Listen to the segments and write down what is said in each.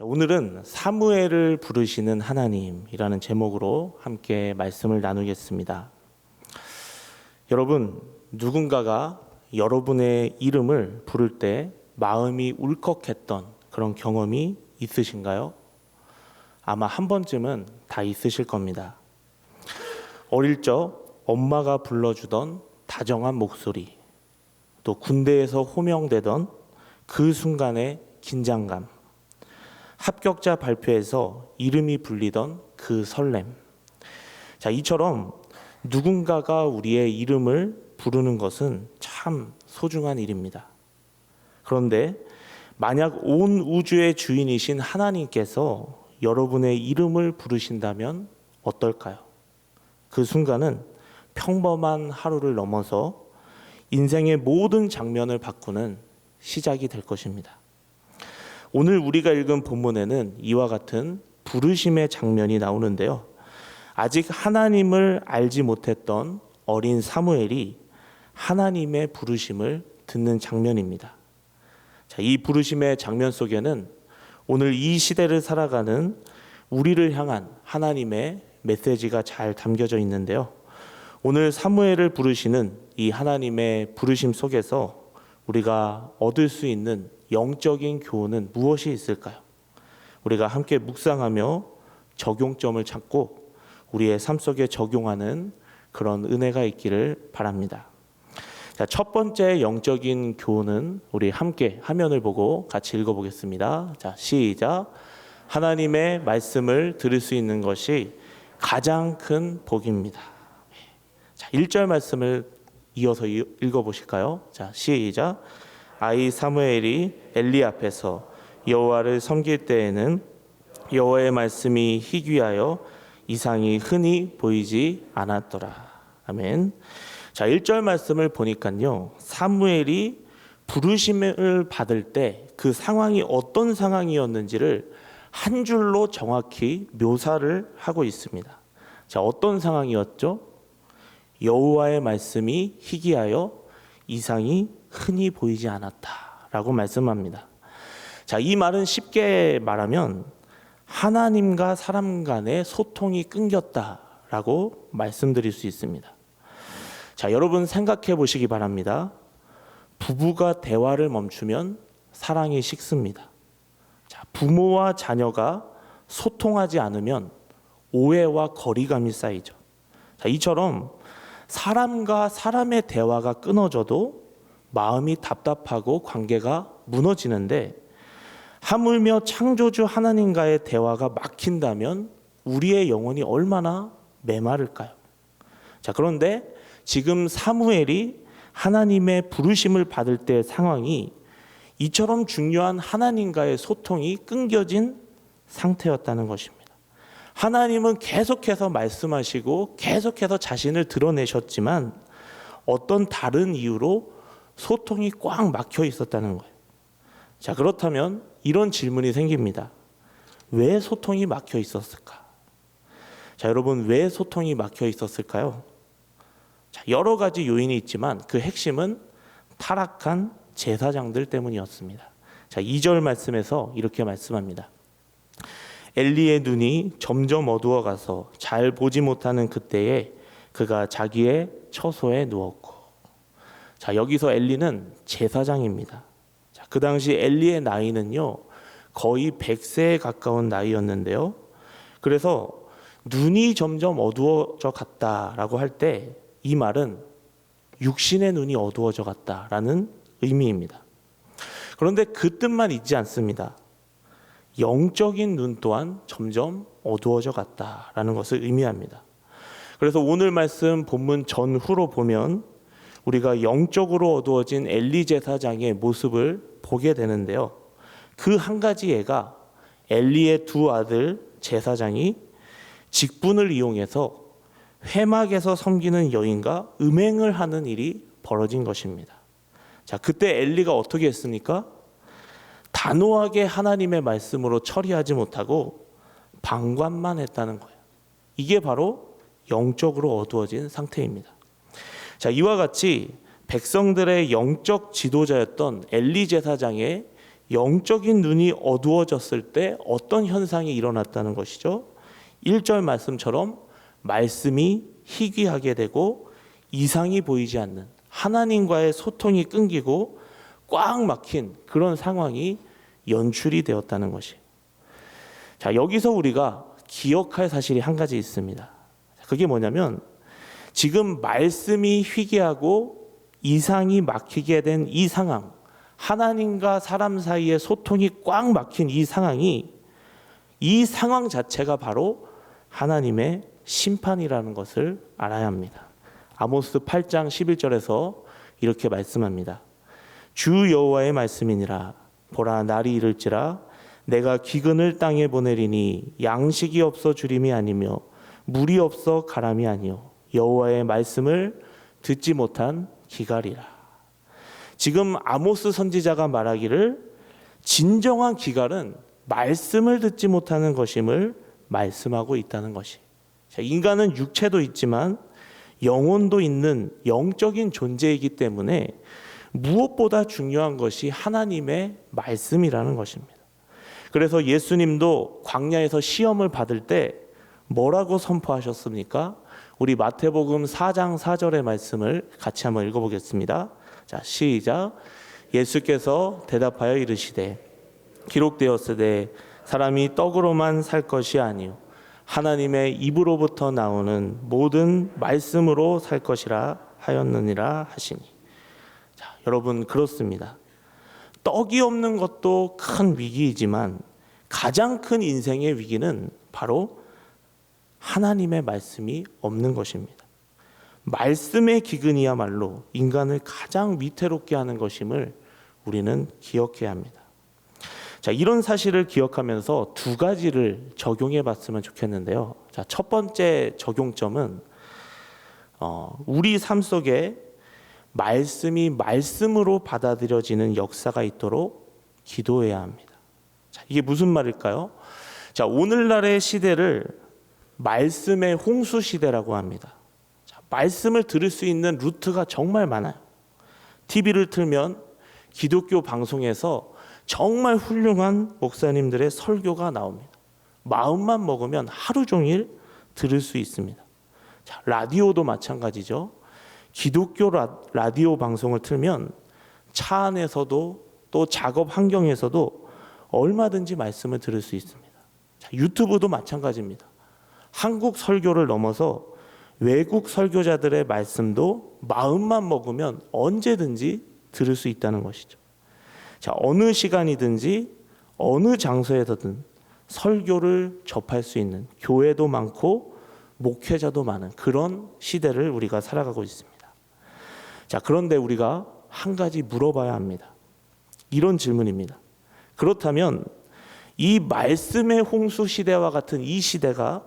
자, 오늘은 사무엘을 부르시는 하나님이라는 제목으로 함께 말씀을 나누겠습니다. 여러분, 누군가가 여러분의 이름을 부를 때 마음이 울컥했던 그런 경험이 있으신가요? 아마 한 번쯤은 다 있으실 겁니다. 어릴 적 엄마가 불러주던 다정한 목소리, 또 군대에서 호명되던 그 순간의 긴장감, 합격자 발표에서 이름이 불리던 그 설렘. 자, 이처럼 누군가가 우리의 이름을 부르는 것은 참 소중한 일입니다. 그런데 만약 온 우주의 주인이신 하나님께서 여러분의 이름을 부르신다면 어떨까요? 그 순간은 평범한 하루를 넘어서 인생의 모든 장면을 바꾸는 시작이 될 것입니다. 오늘 우리가 읽은 본문에는 이와 같은 부르심의 장면이 나오는데요. 아직 하나님을 알지 못했던 어린 사무엘이 하나님의 부르심을 듣는 장면입니다. 자, 이 부르심의 장면 속에는 오늘 이 시대를 살아가는 우리를 향한 하나님의 메시지가 잘 담겨져 있는데요. 오늘 사무엘을 부르시는 이 하나님의 부르심 속에서 우리가 얻을 수 있는 영적인 교훈은 무엇이 있을까요? 우리가 함께 묵상하며 적용점을 찾고 우리의 삶 속에 적용하는 그런 은혜가 있기를 바랍니다. 자, 첫 번째 영적인 교훈은 우리 함께 화면을 보고 같이 읽어보겠습니다. 자, 시작. 하나님의 말씀을 들을 수 있는 것이 가장 큰 복입니다. 자, 1절 말씀을 이어서 읽어보실까요? 자, 시작. 아이 사무엘이 엘리 앞에서 여호와를 섬길 때에는 여호와의 말씀이 희귀하여 이상이 흔히 보이지 않았더라. 아멘. 자, 1절 말씀을 보니까요. 사무엘이 부르심을 받을 때 그 상황이 어떤 상황이었는지를 한 줄로 정확히 묘사를 하고 있습니다. 자, 어떤 상황이었죠? 여호와의 말씀이 희귀하여 이상이 흔히 보이지 않았다라고 말씀합니다. 자, 이 말은 쉽게 말하면 하나님과 사람 간의 소통이 끊겼다라고 말씀드릴 수 있습니다. 자, 여러분 생각해 보시기 바랍니다. 부부가 대화를 멈추면 사랑이 식습니다. 자, 부모와 자녀가 소통하지 않으면 오해와 거리감이 쌓이죠. 자, 이처럼 사람과 사람의 대화가 끊어져도 마음이 답답하고 관계가 무너지는데 하물며 창조주 하나님과의 대화가 막힌다면 우리의 영혼이 얼마나 메마를까요? 자, 그런데 지금 사무엘이 하나님의 부르심을 받을 때 상황이 이처럼 중요한 하나님과의 소통이 끊겨진 상태였다는 것입니다. 하나님은 계속해서 말씀하시고 계속해서 자신을 드러내셨지만 어떤 다른 이유로 소통이 꽉 막혀 있었다는 거예요. 자, 그렇다면 이런 질문이 생깁니다. 왜 소통이 막혀 있었을까? 자, 여러분, 왜 소통이 막혀 있었을까요? 자, 여러 가지 요인이 있지만 그 핵심은 타락한 제사장들 때문이었습니다. 자, 2절 말씀에서 이렇게 말씀합니다. 엘리의 눈이 점점 어두워 가서 잘 보지 못하는 그때에 그가 자기의 처소에 누웠고 자, 여기서 엘리는 제사장입니다. 자, 그 당시 엘리의 나이는요. 거의 100세에 가까운 나이였는데요. 그래서 눈이 점점 어두워져 갔다라고 할 때 이 말은 육신의 눈이 어두워져 갔다라는 의미입니다. 그런데 그 뜻만 있지 않습니다. 영적인 눈 또한 점점 어두워져 갔다라는 것을 의미합니다. 그래서 오늘 말씀 본문 전후로 보면 우리가 영적으로 어두워진 엘리 제사장의 모습을 보게 되는데요. 그 한 가지 예가 엘리의 두 아들 제사장이 직분을 이용해서 회막에서 섬기는 여인과 음행을 하는 일이 벌어진 것입니다. 자, 그때 엘리가 어떻게 했습니까? 단호하게 하나님의 말씀으로 처리하지 못하고 방관만 했다는 거예요. 이게 바로 영적으로 어두워진 상태입니다. 자, 이와 같이 백성들의 영적 지도자였던 엘리 제사장의 영적인 눈이 어두워졌을 때 어떤 현상이 일어났다는 것이죠. 1절 말씀처럼 말씀이 희귀하게 되고 이상이 보이지 않는 하나님과의 소통이 끊기고 꽉 막힌 그런 상황이 연출이 되었다는 것이. 자, 여기서 우리가 기억할 사실이 한 가지 있습니다. 그게 뭐냐면 지금 말씀이 희귀하고 이상이 막히게 된 이 상황, 하나님과 사람 사이의 소통이 꽉 막힌 이 상황이 이 상황 자체가 바로 하나님의 심판이라는 것을 알아야 합니다. 아모스 8장 11절에서 이렇게 말씀합니다. 주 여호와의 말씀이니라 보라 날이 이를지라 내가 기근을 땅에 보내리니 양식이 없어 주림이 아니며 물이 없어 가람이 아니요 여호와의 말씀을 듣지 못한 기갈이라. 지금 아모스 선지자가 말하기를 진정한 기갈은 말씀을 듣지 못하는 것임을 말씀하고 있다는 것이. 자, 인간은 육체도 있지만 영혼도 있는 영적인 존재이기 때문에 무엇보다 중요한 것이 하나님의 말씀이라는 것입니다. 그래서 예수님도 광야에서 시험을 받을 때 뭐라고 선포하셨습니까? 우리 마태복음 4장 4절의 말씀을 같이 한번 읽어보겠습니다. 자, 시작. 예수께서 대답하여 이르시되 기록되었으되 사람이 떡으로만 살 것이 아니요 하나님의 입으로부터 나오는 모든 말씀으로 살 것이라 하였느니라 하시니. 자, 여러분 그렇습니다. 떡이 없는 것도 큰 위기이지만 가장 큰 인생의 위기는 바로 하나님의 말씀이 없는 것입니다. 말씀의 기근이야말로 인간을 가장 위태롭게 하는 것임을 우리는 기억해야 합니다. 자, 이런 사실을 기억하면서 두 가지를 적용해 봤으면 좋겠는데요. 자, 첫 번째 적용점은 어, 우리 삶 속에 말씀이 말씀으로 받아들여지는 역사가 있도록 기도해야 합니다. 자, 이게 무슨 말일까요? 자, 오늘날의 시대를 말씀의 홍수 시대라고 합니다. 자, 말씀을 들을 수 있는 루트가 정말 많아요. TV를 틀면 기독교 방송에서 정말 훌륭한 목사님들의 설교가 나옵니다. 마음만 먹으면 하루 종일 들을 수 있습니다. 자, 라디오도 마찬가지죠. 기독교 라, 라디오 방송을 틀면 차 안에서도 또 작업 환경에서도 얼마든지 말씀을 들을 수 있습니다. 자, 유튜브도 마찬가지입니다. 한국 설교를 넘어서 외국 설교자들의 말씀도 마음만 먹으면 언제든지 들을 수 있다는 것이죠. 자, 어느 시간이든지 어느 장소에서든 설교를 접할 수 있는 교회도 많고 목회자도 많은 그런 시대를 우리가 살아가고 있습니다. 자, 그런데 우리가 한 가지 물어봐야 합니다. 이런 질문입니다. 그렇다면 이 말씀의 홍수 시대와 같은 이 시대가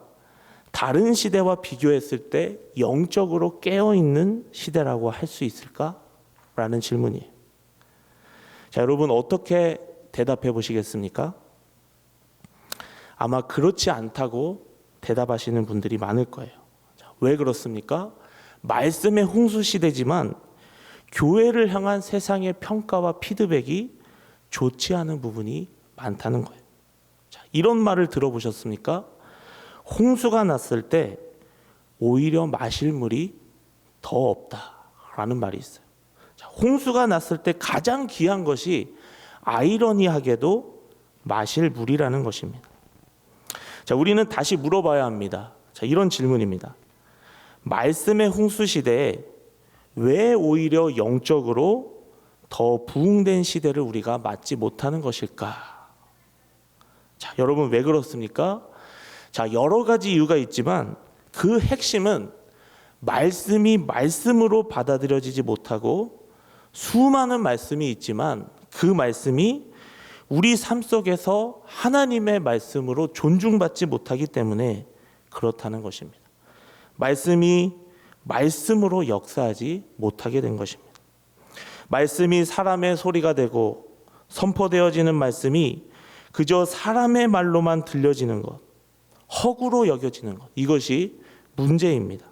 다른 시대와 비교했을 때 영적으로 깨어 있는 시대라고 할 수 있을까? 라는 질문이에요. 자, 여러분 어떻게 대답해 보시겠습니까? 아마 그렇지 않다고 대답하시는 분들이 많을 거예요. 자, 왜 그렇습니까? 말씀의 홍수 시대지만 교회를 향한 세상의 평가와 피드백이 좋지 않은 부분이 많다는 거예요. 자, 이런 말을 들어보셨습니까? 홍수가 났을 때 오히려 마실 물이 더 없다라는 말이 있어요. 자, 홍수가 났을 때 가장 귀한 것이 아이러니하게도 마실 물이라는 것입니다. 자, 우리는 다시 물어봐야 합니다. 자, 이런 질문입니다. 말씀의 홍수 시대에 왜 오히려 영적으로 더 부흥된 시대를 우리가 맞지 못하는 것일까? 자, 여러분 왜 그렇습니까? 자, 여러 가지 이유가 있지만 그 핵심은 말씀이 말씀으로 받아들여지지 못하고 수많은 말씀이 있지만 그 말씀이 우리 삶 속에서 하나님의 말씀으로 존중받지 못하기 때문에 그렇다는 것입니다. 말씀이 말씀으로 역사하지 못하게 된 것입니다. 말씀이 사람의 소리가 되고 선포되어지는 말씀이 그저 사람의 말로만 들려지는 것, 허구로 여겨지는 것, 이것이 문제입니다.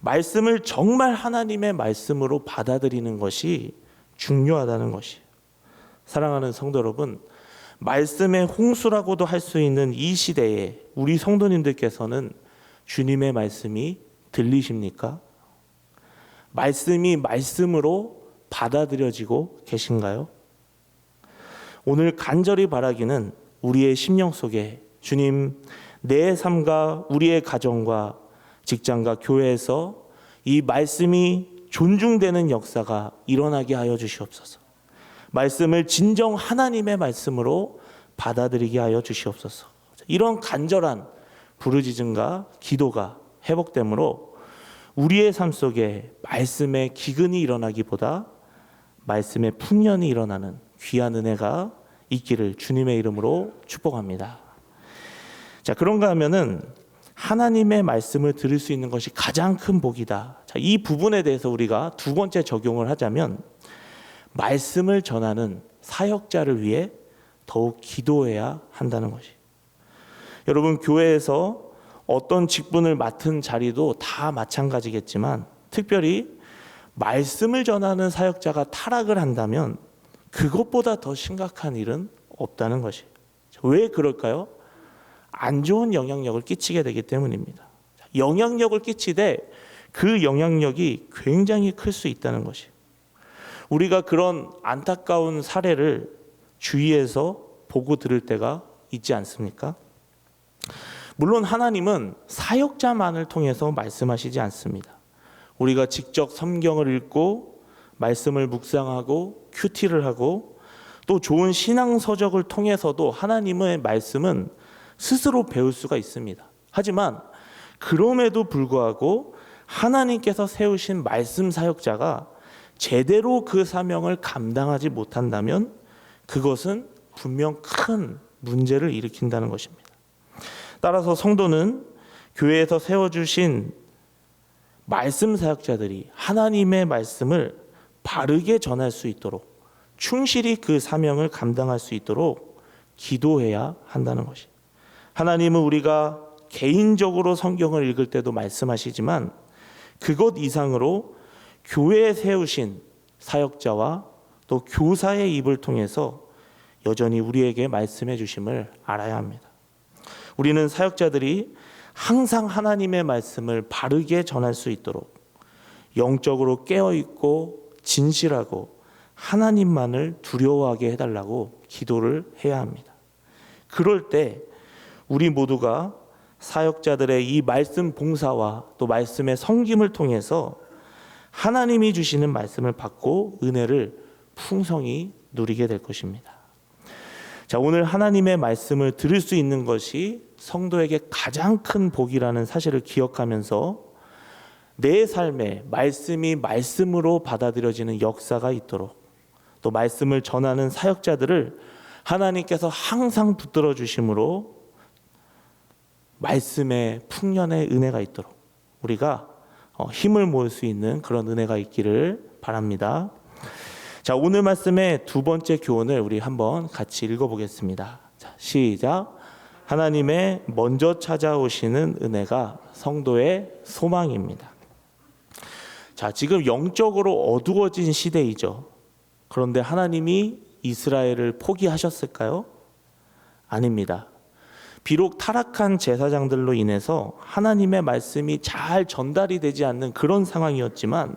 말씀을 정말 하나님의 말씀으로 받아들이는 것이 중요하다는 것이. 사랑하는 성도 여러분, 말씀의 홍수라고도 할 수 있는 이 시대에 우리 성도님들께서는 주님의 말씀이 들리십니까? 말씀이 말씀으로 받아들여지고 계신가요? 오늘 간절히 바라기는 우리의 심령 속에 주님 내 삶과 우리의 가정과 직장과 교회에서 이 말씀이 존중되는 역사가 일어나게 하여 주시옵소서. 말씀을 진정 하나님의 말씀으로 받아들이게 하여 주시옵소서. 이런 간절한 부르짖음과 기도가 회복되므로 우리의 삶 속에 말씀의 기근이 일어나기보다 말씀의 풍년이 일어나는 귀한 은혜가 있기를 주님의 이름으로 축복합니다. 자, 그런가 하면은 하나님의 말씀을 들을 수 있는 것이 가장 큰 복이다. 자, 이 부분에 대해서 우리가 두 번째 적용을 하자면 말씀을 전하는 사역자를 위해 더욱 기도해야 한다는 것이. 여러분 교회에서 어떤 직분을 맡은 자리도 다 마찬가지겠지만 특별히 말씀을 전하는 사역자가 타락을 한다면 그것보다 더 심각한 일은 없다는 것이. 왜 그럴까요? 안 좋은 영향력을 끼치게 되기 때문입니다. 영향력을 끼치되 그 영향력이 굉장히 클 수 있다는 것이. 우리가 그런 안타까운 사례를 주위에서 보고 들을 때가 있지 않습니까? 물론 하나님은 사역자만을 통해서 말씀하시지 않습니다. 우리가 직접 성경을 읽고 말씀을 묵상하고 큐티를 하고 또 좋은 신앙 서적을 통해서도 하나님의 말씀은 스스로 배울 수가 있습니다. 하지만 그럼에도 불구하고 하나님께서 세우신 말씀 사역자가 제대로 그 사명을 감당하지 못한다면 그것은 분명 큰 문제를 일으킨다는 것입니다. 따라서 성도는 교회에서 세워주신 말씀 사역자들이 하나님의 말씀을 바르게 전할 수 있도록 충실히 그 사명을 감당할 수 있도록 기도해야 한다는 것이. 하나님은 우리가 개인적으로 성경을 읽을 때도 말씀하시지만 그것 이상으로 교회에 세우신 사역자와 또 교사의 입을 통해서 여전히 우리에게 말씀해 주심을 알아야 합니다. 우리는 사역자들이 항상 하나님의 말씀을 바르게 전할 수 있도록 영적으로 깨어 있고 진실하고 하나님만을 두려워하게 해달라고 기도를 해야 합니다. 그럴 때 우리 모두가 사역자들의 이 말씀 봉사와 또 말씀의 성김을 통해서 하나님이 주시는 말씀을 받고 은혜를 풍성히 누리게 될 것입니다. 자, 오늘 하나님의 말씀을 들을 수 있는 것이 성도에게 가장 큰 복이라는 사실을 기억하면서 내 삶에 말씀이 말씀으로 받아들여지는 역사가 있도록 또 말씀을 전하는 사역자들을 하나님께서 항상 붙들어 주심으로 말씀의 풍년의 은혜가 있도록 우리가 어, 힘을 모을 수 있는 그런 은혜가 있기를 바랍니다. 자, 오늘 말씀의 두 번째 교훈을 우리 한번 같이 읽어보겠습니다. 자, 시작. 하나님의 먼저 찾아오시는 은혜가 성도의 소망입니다. 자, 지금 영적으로 어두워진 시대이죠. 그런데 하나님이 이스라엘을 포기하셨을까요? 아닙니다. 비록 타락한 제사장들로 인해서 하나님의 말씀이 잘 전달이 되지 않는 그런 상황이었지만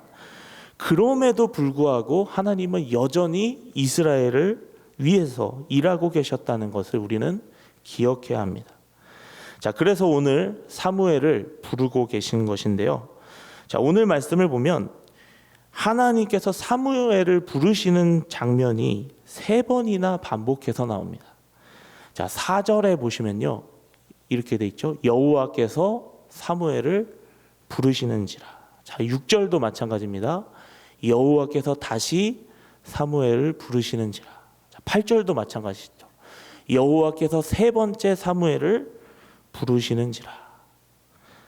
그럼에도 불구하고 하나님은 여전히 이스라엘을 위해서 일하고 계셨다는 것을 우리는 기억해야 합니다. 자, 그래서 오늘 사무엘을 부르고 계신 것인데요. 자, 오늘 말씀을 보면 하나님께서 사무엘을 부르시는 장면이 세 번이나 반복해서 나옵니다. 자, 4절에 보시면요. 이렇게 돼 있죠. 여호와께서 사무엘을 부르시는지라. 자, 6절도 마찬가지입니다. 여호와께서 다시 사무엘을 부르시는지라. 8절도 마찬가지죠. 여호와께서 세 번째 사무엘을 부르시는지라.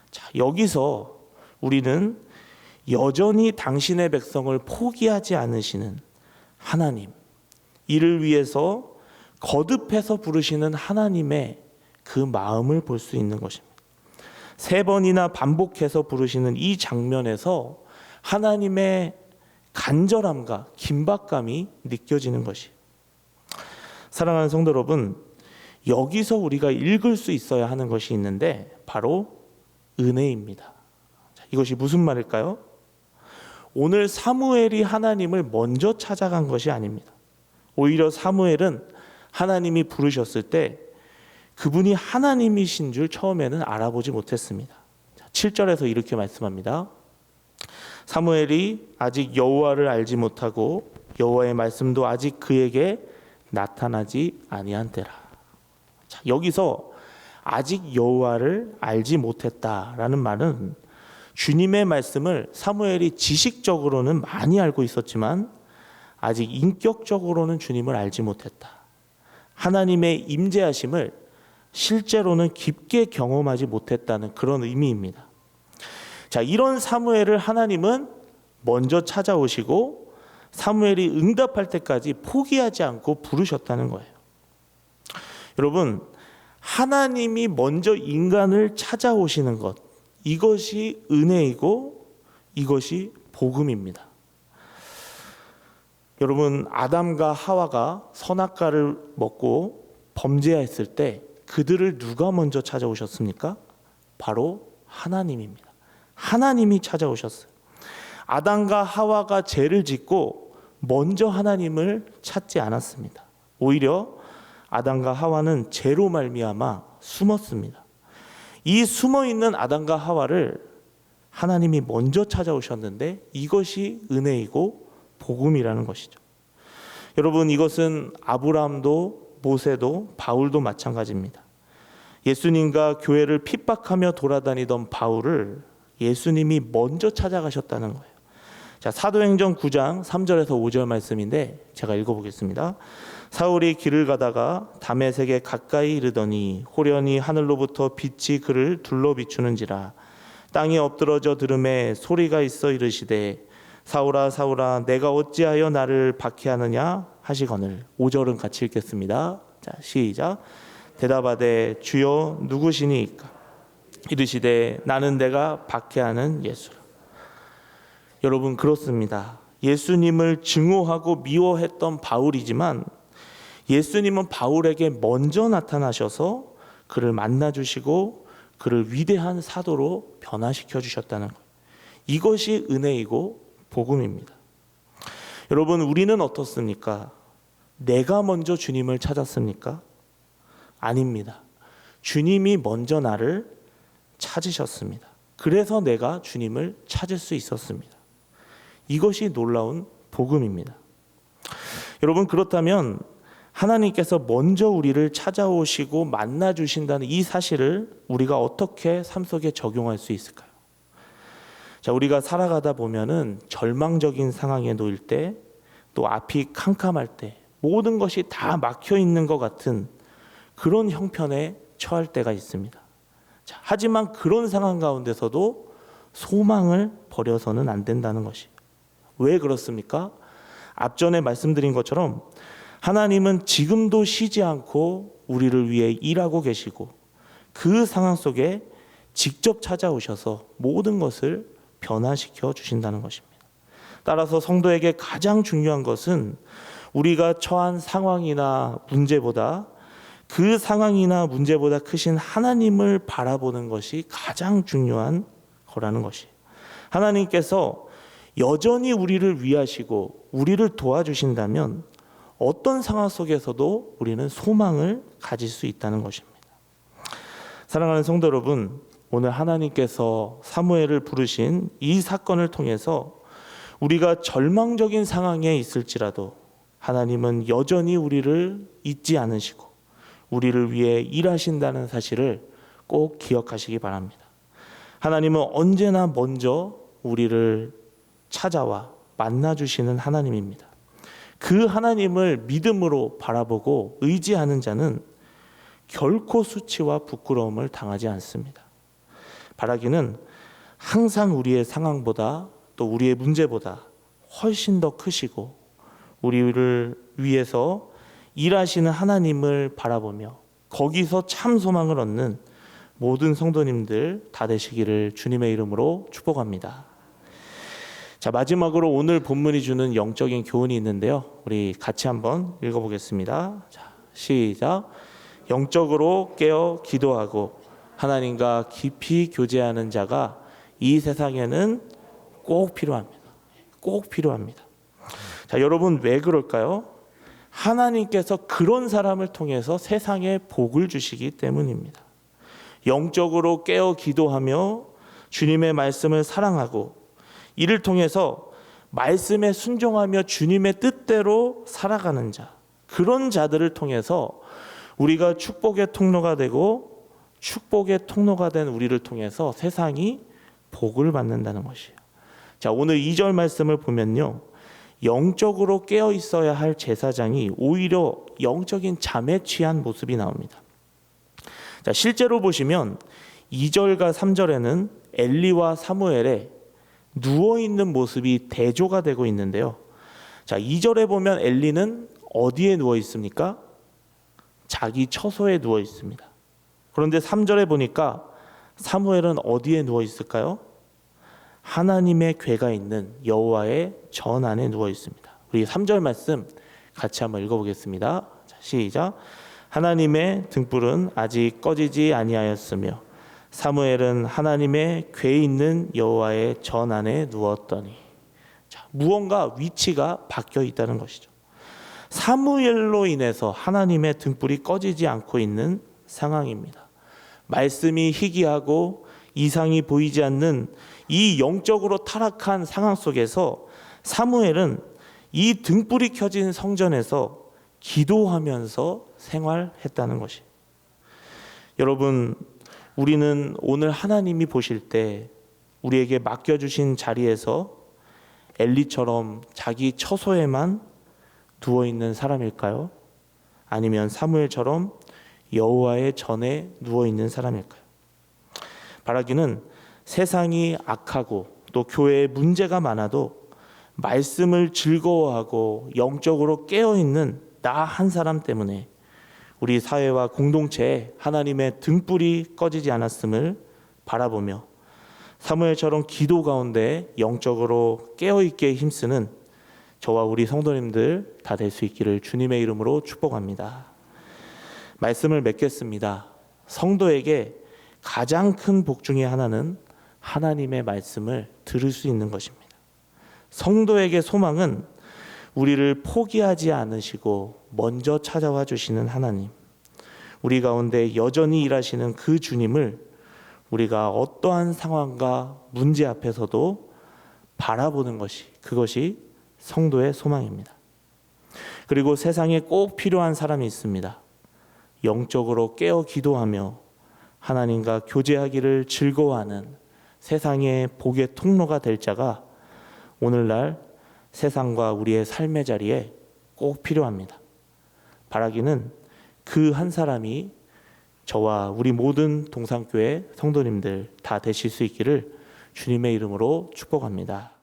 자, 여기서 우리는 여전히 당신의 백성을 포기하지 않으시는 하나님, 이를 위해서 거듭해서 부르시는 하나님의 그 마음을 볼 수 있는 것입니다. 세 번이나 반복해서 부르시는 이 장면에서 하나님의 간절함과 긴박감이 느껴지는 것이. 사랑하는 성도 여러분, 여기서 우리가 읽을 수 있어야 하는 것이 있는데 바로 은혜입니다. 자, 이것이 무슨 말일까요? 오늘 사무엘이 하나님을 먼저 찾아간 것이 아닙니다. 오히려 사무엘은 하나님이 부르셨을 때 그분이 하나님이신 줄 처음에는 알아보지 못했습니다. 7절에서 이렇게 말씀합니다. 사무엘이 아직 여호와를 알지 못하고 여호와의 말씀도 아직 그에게 나타나지 아니한 때라. 자, 여기서 아직 여호와를 알지 못했다라는 말은 주님의 말씀을 사무엘이 지식적으로는 많이 알고 있었지만 아직 인격적으로는 주님을 알지 못했다. 하나님의 임재하심을 실제로는 깊게 경험하지 못했다는 그런 의미입니다. 자, 이런 사무엘을 하나님은 먼저 찾아오시고 사무엘이 응답할 때까지 포기하지 않고 부르셨다는 거예요. 여러분, 하나님이 먼저 인간을 찾아오시는 것, 이것이 은혜이고 이것이 복음입니다. 여러분, 아담과 하와가 선악과를 먹고 범죄했을 때 그들을 누가 먼저 찾아오셨습니까? 바로 하나님입니다. 하나님이 찾아오셨어요. 아담과 하와가 죄를 짓고 먼저 하나님을 찾지 않았습니다. 오히려 아담과 하와는 죄로 말미암아 숨었습니다. 이 숨어 있는 아담과 하와를 하나님이 먼저 찾아오셨는데 이것이 은혜이고 복음이라는 것이죠. 여러분 이것은 아브라함도 모세도 바울도 마찬가지입니다. 예수님과 교회를 핍박하며 돌아다니던 바울을 예수님이 먼저 찾아가셨다는 거예요. 자, 사도행전 9장 3절에서 5절 말씀인데 제가 읽어 보겠습니다. 사울이 길을 가다가 담에색에 가까이 이르더니 호련히 하늘로부터 빛이 그를 둘러 비추는지라 땅이 엎드러져 들음에 소리가 있어 이르시되 사울아 사울아 내가 어찌하여 나를 박해하느냐 하시거늘 5절은 같이 읽겠습니다. 자, 시작. 대답하되 주여 누구시니까 이르시되 나는 내가 박해하는 예수라. 여러분 그렇습니다. 예수님을 증오하고 미워했던 바울이지만 예수님은 바울에게 먼저 나타나셔서 그를 만나 주시고 그를 위대한 사도로 변화시켜 주셨다는 것. 이것이 은혜이고 복음입니다. 여러분 우리는 어떻습니까? 내가 먼저 주님을 찾았습니까? 아닙니다. 주님이 먼저 나를 찾으셨습니다. 그래서 내가 주님을 찾을 수 있었습니다. 이것이 놀라운 복음입니다. 여러분 그렇다면 하나님께서 먼저 우리를 찾아오시고 만나 주신다는 이 사실을 우리가 어떻게 삶 속에 적용할 수 있을까요? 자, 우리가 살아가다 보면은 절망적인 상황에 놓일 때, 또 앞이 캄캄할 때, 모든 것이 다 막혀 있는 것 같은 그런 형편에 처할 때가 있습니다. 자, 하지만 그런 상황 가운데서도 소망을 버려서는 안 된다는 것이. 왜 그렇습니까? 앞전에 말씀드린 것처럼 하나님은 지금도 쉬지 않고 우리를 위해 일하고 계시고 그 상황 속에 직접 찾아오셔서 모든 것을 변화시켜 주신다는 것입니다. 따라서 성도에게 가장 중요한 것은 우리가 처한 상황이나 문제보다 그 상황이나 문제보다 크신 하나님을 바라보는 것이 가장 중요한 거라는 것이. 하나님께서 여전히 우리를 위하시고 우리를 도와주신다면 어떤 상황 속에서도 우리는 소망을 가질 수 있다는 것입니다. 사랑하는 성도 여러분, 오늘 하나님께서 사무엘을 부르신 이 사건을 통해서 우리가 절망적인 상황에 있을지라도 하나님은 여전히 우리를 잊지 않으시고 우리를 위해 일하신다는 사실을 꼭 기억하시기 바랍니다. 하나님은 언제나 먼저 우리를 찾아와 만나 주시는 하나님입니다. 그 하나님을 믿음으로 바라보고 의지하는 자는 결코 수치와 부끄러움을 당하지 않습니다. 바라기는 항상 우리의 상황보다 또 우리의 문제보다 훨씬 더 크시고 우리를 위해서 일하시는 하나님을 바라보며 거기서 참 소망을 얻는 모든 성도님들 다 되시기를 주님의 이름으로 축복합니다. 자, 마지막으로 오늘 본문이 주는 영적인 교훈이 있는데요. 우리 같이 한번 읽어보겠습니다. 자, 시작. 영적으로 깨어 기도하고 하나님과 깊이 교제하는 자가 이 세상에는 꼭 필요합니다. 꼭 필요합니다. 자, 여러분 왜 그럴까요? 하나님께서 그런 사람을 통해서 세상에 복을 주시기 때문입니다. 영적으로 깨어 기도하며 주님의 말씀을 사랑하고 이를 통해서 말씀에 순종하며 주님의 뜻대로 살아가는 자 그런 자들을 통해서 우리가 축복의 통로가 되고 축복의 통로가 된 우리를 통해서 세상이 복을 받는다는 것이에요. 자, 오늘 2절 말씀을 보면요. 영적으로 깨어 있어야 할 제사장이 오히려 영적인 잠에 취한 모습이 나옵니다. 자, 실제로 보시면 2절과 3절에는 엘리와 사무엘의 누워 있는 모습이 대조가 되고 있는데요. 자, 2절에 보면 엘리는 어디에 누워 있습니까? 자기 처소에 누워 있습니다. 그런데 3절에 보니까 사무엘은 어디에 누워 있을까요? 하나님의 궤가 있는 여호와의 전 안에 누워 있습니다. 우리 3절 말씀 같이 한번 읽어보겠습니다. 자, 시작. 하나님의 등불은 아직 꺼지지 아니하였으며 사무엘은 하나님의 궤 있는 여호와의 전 안에 누웠더니 자, 무언가 위치가 바뀌어 있다는 것이죠. 사무엘로 인해서 하나님의 등불이 꺼지지 않고 있는 상황입니다. 말씀이 희귀하고 이상이 보이지 않는 이 영적으로 타락한 상황 속에서 사무엘은 이 등불이 켜진 성전에서 기도하면서 생활했다는 것이. 여러분, 우리는 오늘 하나님이 보실 때 우리에게 맡겨주신 자리에서 엘리처럼 자기 처소에만 누워 있는 사람일까요? 아니면 사무엘처럼 여호와의 전에 누워 있는 사람일까요? 바라기는 세상이 악하고 또 교회에 문제가 많아도 말씀을 즐거워하고 영적으로 깨어 있는 나 한 사람 때문에 우리 사회와 공동체에 하나님의 등불이 꺼지지 않았음을 바라보며 사무엘처럼 기도 가운데 영적으로 깨어 있게 힘쓰는 저와 우리 성도님들 다 될 수 있기를 주님의 이름으로 축복합니다. 말씀을 맺겠습니다. 성도에게 가장 큰 복 중의 하나는 하나님의 말씀을 들을 수 있는 것입니다. 성도에게 소망은 우리를 포기하지 않으시고 먼저 찾아와 주시는 하나님. 우리 가운데 여전히 일하시는 그 주님을 우리가 어떠한 상황과 문제 앞에서도 바라보는 것이 그것이 성도의 소망입니다. 그리고 세상에 꼭 필요한 사람이 있습니다. 영적으로 깨어 기도하며 하나님과 교제하기를 즐거워하는 세상의 복의 통로가 될 자가 오늘날 세상과 우리의 삶의 자리에 꼭 필요합니다. 바라기는 그 한 사람이 저와 우리 모든 동산교회 성도님들 다 되실 수 있기를 주님의 이름으로 축복합니다.